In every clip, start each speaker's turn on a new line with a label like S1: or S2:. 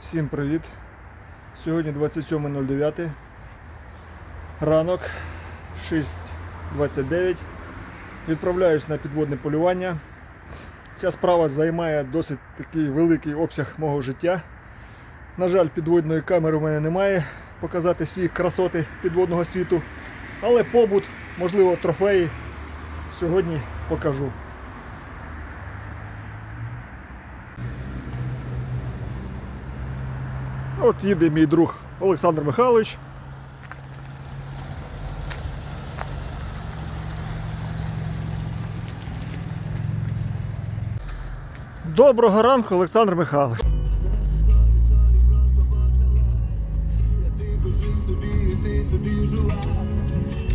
S1: Всім привіт! Сьогодні 27.09. Ранок 6.29. Відправляюсь на підводне полювання. Ця справа займає досить такий великий обсяг мого життя. На жаль, підводної камери у мене немає показати всі красоти підводного світу. Але побут, можливо, трофеї сьогодні покажу. От їде мій друг Олександр Михайлович. Доброго ранку, Олександр Михайлович.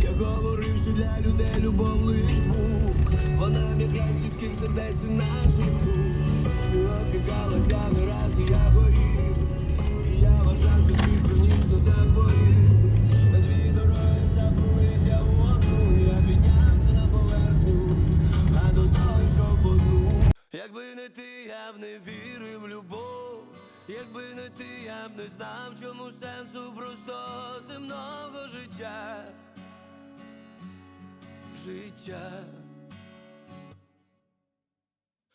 S2: Я говорив, що для людей любов лиш звук. Вона мігрант людських сердець і наших. Якби не ти, я б не знав, чому сенсу просто земного життя. Життя.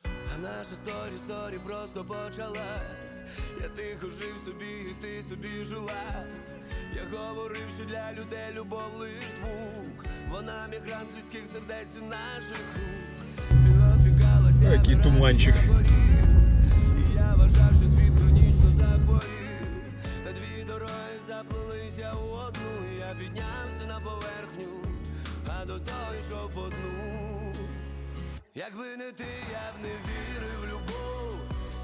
S2: А наша сторі, сторі просто почалась. Я тихо жив собі, і ти собі жила. Я говорив, що для людей любов лиш звук. Вона мігрант людських сердець і наших рук. Ти опікалася.
S1: Який туманчик.
S2: я. І я вважав, що світ хронічно. Та дві дороги заплилися в одну. Я піднявся на поверхню, а до того йшов по дну. Якби не ти, я б не вірив в любов.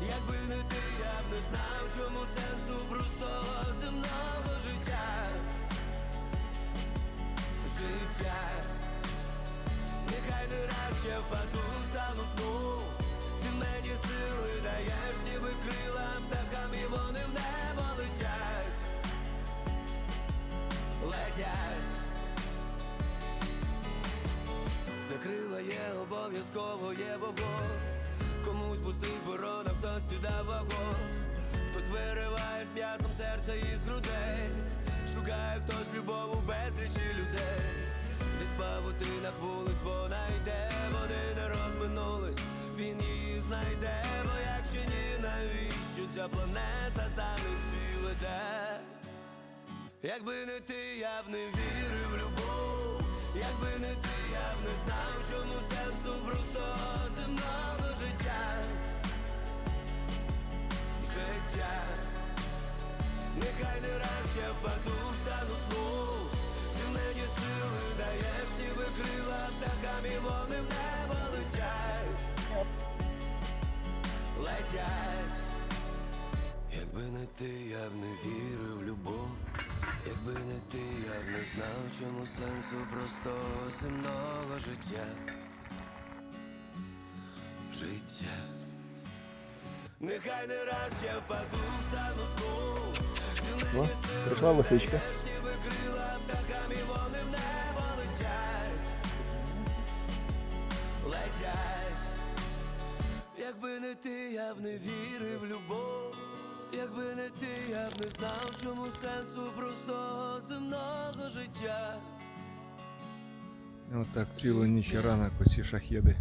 S2: Якби не ти, я б не знав, чому сенсу простого земного життя. Життя. Нехай не раз ще впаду, стану сну. Мені сили даєш, ніби крила птахам, і вони в небо летять. Летять. Де крила є, обов'язково є вогонь. Комусь пустий борон, а хтось сюди вагон. Хтось вириває з м'ясом серця із грудей. Шукає хтось любов у безлічі людей. Десь павутинах вулиць вона йде, вони не розминулись, він її знайде, бо якщо ні, навіщо ця планета та не всі веде? Якби не ти, я б не вірив в любов, якби не ти, я б не знав, чому сенсу простого земного життя. Життя. Нехай не раз я впаду, стану сну Ти мені сили даєш, ніби крила птахам, і вони в небо летять Летять. Якби не ти, я б не вірив в любов. Якби не ти, я б не знав, чому сенсу простого земного життя. Життя. Нехай не раз я впаду, стану сну
S1: О, прийшла лисичка.
S2: Я б не вірив в любов. Якби не ти, я б не знав, чому сенсу простого земного життя.
S1: Отак цілу ніч ранок усі шахеди.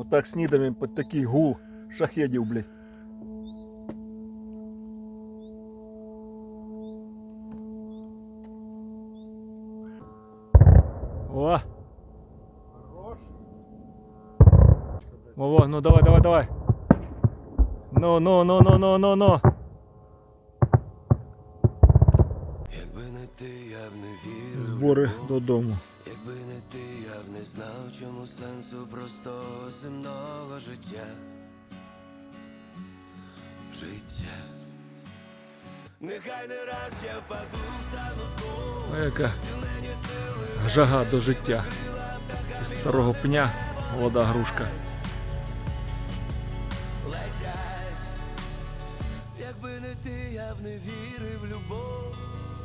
S1: Отак снідами під такий гул шахедів, блядь. О! Во, ну давай, давай, давай. Ну, ну, ну, ну, ну, ну, ну.
S2: Ти, я б не вірив.
S1: Збори додому.
S2: Якби не ти, я б не знав, чому сенсу простого земного життя. Життя. Нехай не раз я впаду, стану сну.
S1: Ну, яка жага до життя. Із старого пня молода грушка.
S2: Летять. Якби не ти, я б не вірив в любов.